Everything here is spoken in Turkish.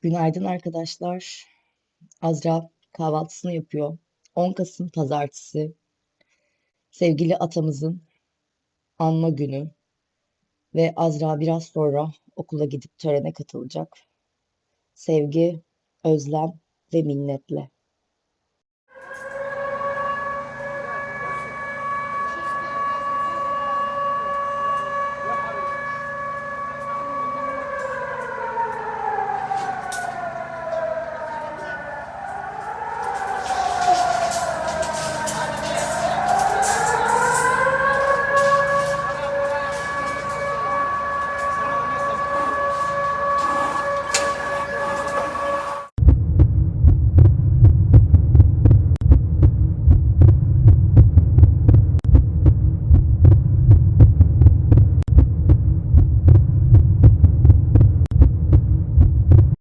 Günaydın arkadaşlar. Azra kahvaltısını yapıyor. 10 Kasım Pazartesi. Sevgili atamızın anma günü ve Azra biraz sonra okula gidip törene katılacak. Sevgi, özlem ve minnetle.